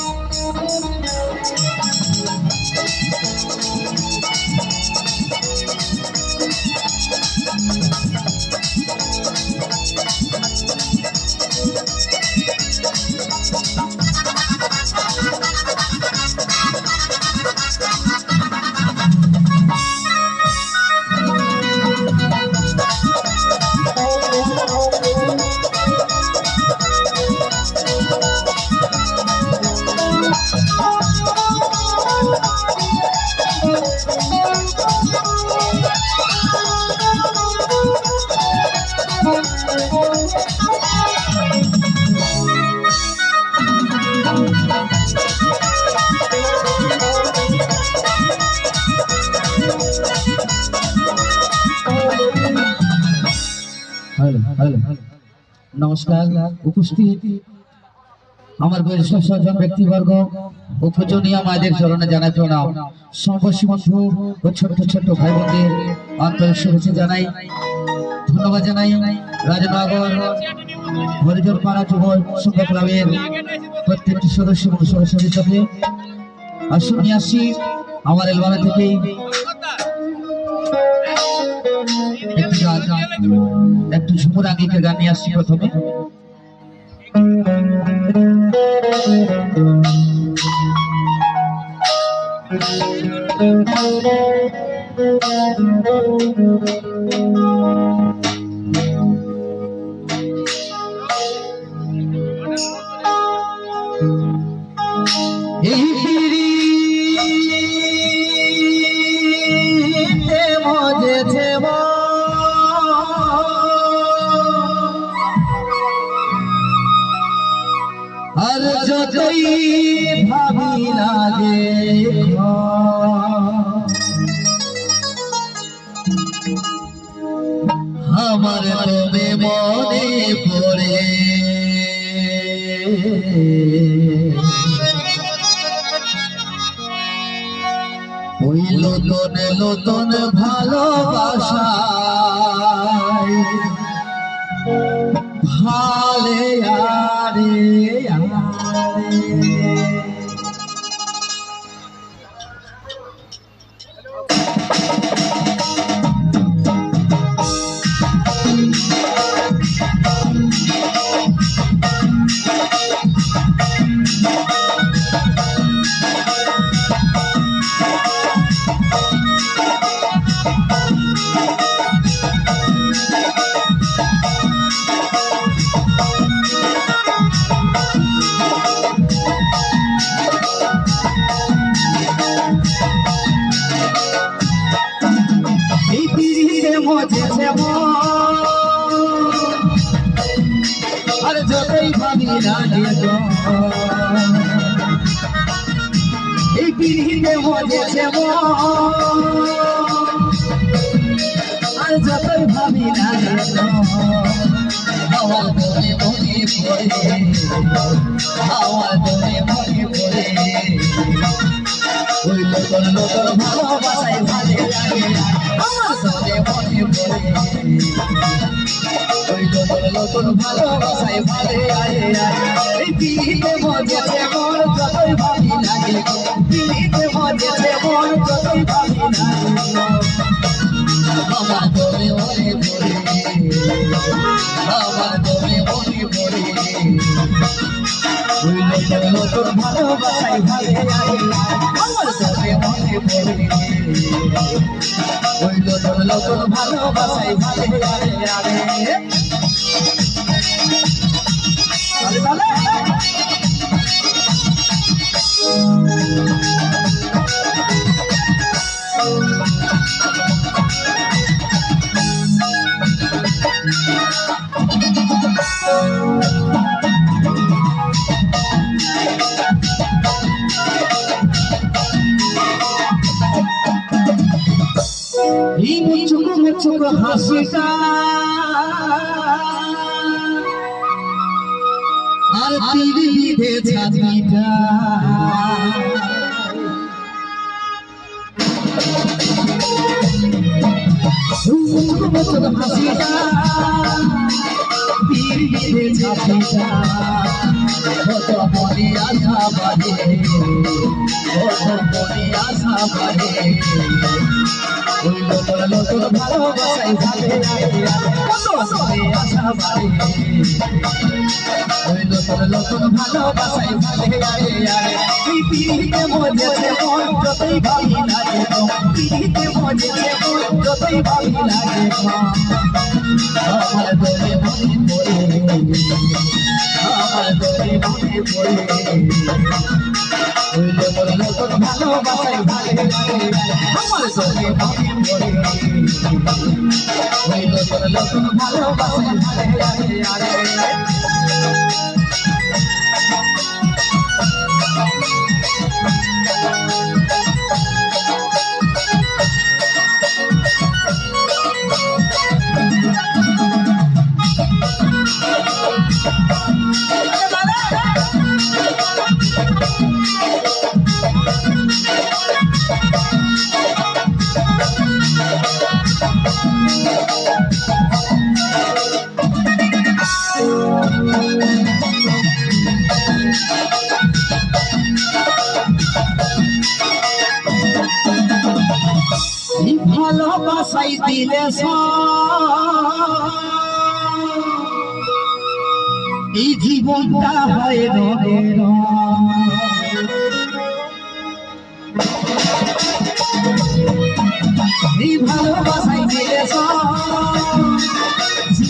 you নমস্কার, উপস্থিত আমার বয়স্ক সজন ব্যক্তিবর্গ ও পূজনীয় মায়েদের চরণে জানাই প্রণাম। সমবর্ষী বন্ধু ও ছোট্ট ছোট্ট ভাই বোনদের আন্তরিক শুভেচ্ছা জানাই, ধন্যবাদ জানাই রাজনগর হরিজন পাড়া যুব সংঘ ক্লাবের প্রত্যেকটি সদস্য এবং সদস্যকে আসুন নিয়ে আসি আমার এলবানা থেকে একটু ঝুমুর আঙ্গিকের গান নিয়ে আসছি প্রথমে। এই ভাবি আমার তবে মনে পড়ে। ওই নতুন নতুন ভালোবাসা যতই ভাবি লাগে। এই পিড়িতে মজেছে আর যতই ভাবি লাগে। আমার মনে পড়ে আমার মনে মনে পড়ে ওই নতুন ভালোবাসায় ভালো লাগে আমার নতুন ভালোবাসায় ভালো লাগে এই পিড়িতে মজেছে মন যতই ভাবি লাগে পিড়িতে মজেছে মন যতই ভাবি লাগে আমার মনে মনে পড়ে আমার মনে মনে পড়ে নতুন ভালোবাসায় ভালো লাগে আমার মনে পড়ে। ওই নতুন ভালোবাসায় ভালো মুচুক হাসিটা আর তীর বিধে ছাতিটা মুচুক হাসিটা তীর বিধে পিড়িতে ঝাঁপি কত মনে আশা বাড়ে কত মনে আশা বাড়ে ওই নতুন নতুন ভালোবাসাই ভাবে কত মনে আশা বাড়ে ওই নতুন নতুন ভালোবাসাই ভাবে আরে আরে তুই পিড়িতে মজেছে মন যতই ভাবি লাগে পিড়িতে মজেছে মন যতই ভাবি লাগে আমার দরে মনে পড়ে আমার দরে মনে পড়ে ওই নতুন নতুন ভালোবাসাই ভাবে আমার দরে মনে পড়ে ওই নতুন নতুন ভালোবাসাই ভাবে আরে আরে ভালোবাসাই দিলে সব। এই জীবনটা হয় রঙের এই ভালোবাসাই দিলে সব।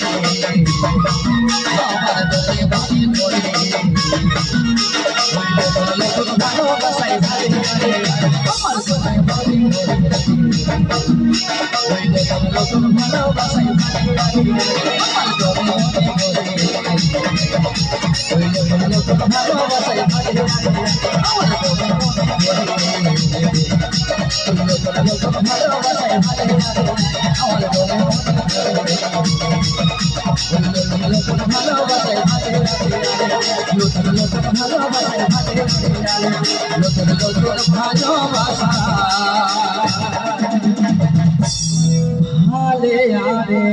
Thank you. हलो हाले आे